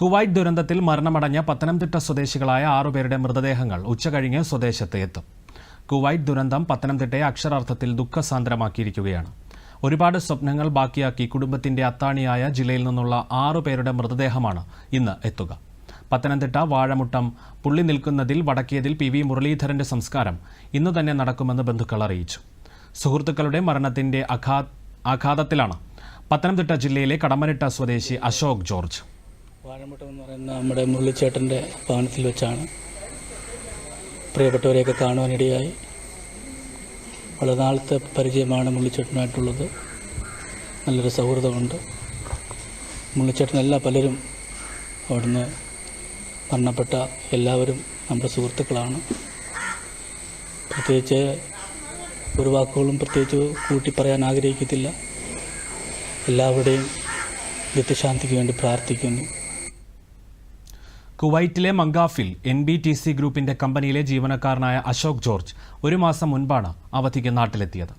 Kuwait ദുരന്തത്തിൽ മരണമടഞ്ഞ പത്തനംതിട്ട സ്വദേശികളായ ആറുപേരുടെ മൃതദേഹങ്ങൾ ഉച്ചകഴിഞ്ഞ് സ്വദേശത്ത് എത്തും. കുവൈറ്റ് ദുരന്തം പത്തനംതിട്ടയെ അക്ഷരാർത്ഥത്തിൽ ദുഃഖസാന്ദ്രമാക്കിയിരിക്കുകയാണ്. ഒരുപാട് സ്വപ്നങ്ങൾ ബാക്കിയാക്കി കുടുംബത്തിന്റെ അത്താണിയായ ജില്ലയിൽ നിന്നുള്ള ആറുപേരുടെ മൃതദേഹമാണ് ഇന്ന് എത്തുക. പത്തനംതിട്ട വാഴമുട്ടം പുള്ളി നിൽക്കുന്നതിൽ വടക്കേതിൽ പി വി മുരളീധരന്റെ സംസ്കാരം ഇന്നു തന്നെ നടക്കുമെന്ന് ബന്ധുക്കൾ അറിയിച്ചു. സുഹൃത്തുക്കളുടെ മരണത്തിന്റെ അഘാ ആഘാതത്തിലാണ് പത്തനംതിട്ട ജില്ലയിലെ കടമനിട്ട സ്വദേശി അശോക് ജോർജ്. വാഴമുട്ടം എന്ന് പറയുന്ന നമ്മുടെ മുള്ളിച്ചേട്ടന്റെ ഭവനത്തിൽ വെച്ചാണ്. പ്രിയപ്പെട്ടവരെയൊക്കെ കാണുവാനിടയായി. വളരെ നാളത്തെ പരിചയമാണ് മുള്ളിച്ചേട്ടനായിട്ടുള്ളത് നല്ലൊരു സൗഹൃദമുണ്ട്. മുള്ളിച്ചേട്ടനല്ല പലരും അവിടുന്ന് മരണപ്പെട്ട എല്ലാവരും നമ്മുടെ സുഹൃത്തുക്കളാണ്. പ്രത്യേകിച്ച് ഒരു വാക്കുകളും പ്രത്യേകിച്ച് കൂട്ടി പറയാൻ ആഗ്രഹിക്കത്തില്ല. എല്ലാവരുടെയും നിത്യശാന്തിക്ക് വേണ്ടി പ്രാർത്ഥിക്കുന്നു. കുവൈറ്റിലെ മങ്കാഫിൽ എൻ ബി ടി സി ഗ്രൂപ്പിന്റെ കമ്പനിയിലെ ജീവനക്കാരനായ അശോക് ജോർജ് ഒരു മാസം മുൻപാണ് അവധിക്ക് നാട്ടിലെത്തിയത്.